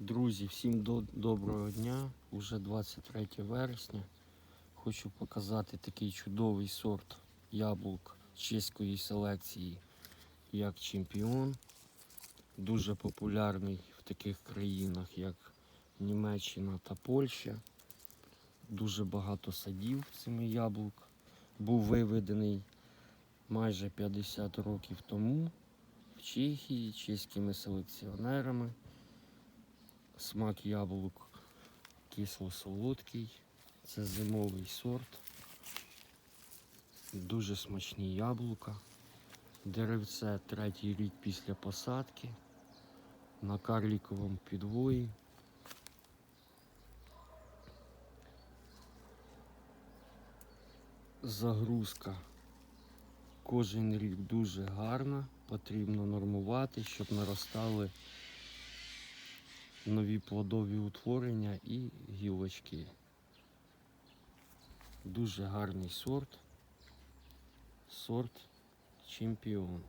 Друзі, всім до- доброго дня. Уже 23 вересня. Хочу показати такий чудовий сорт яблук чеської селекції, як чемпіон. Дуже популярний в таких країнах, як Німеччина та Польща. Дуже багато садів цими яблук. Був виведений майже 50 років тому в Чехії чеськими селекціонерами. Смак яблук кисло-солодкий. Це зимовий сорт. Дуже смачні яблука. Деревце третій рік після посадки. На карліковому підвої. Загрузка кожен рік дуже гарна. Потрібно нормувати, щоб наростали нові плодові утворення і гілочки. Дуже гарний сорт. Сорт чемпіон.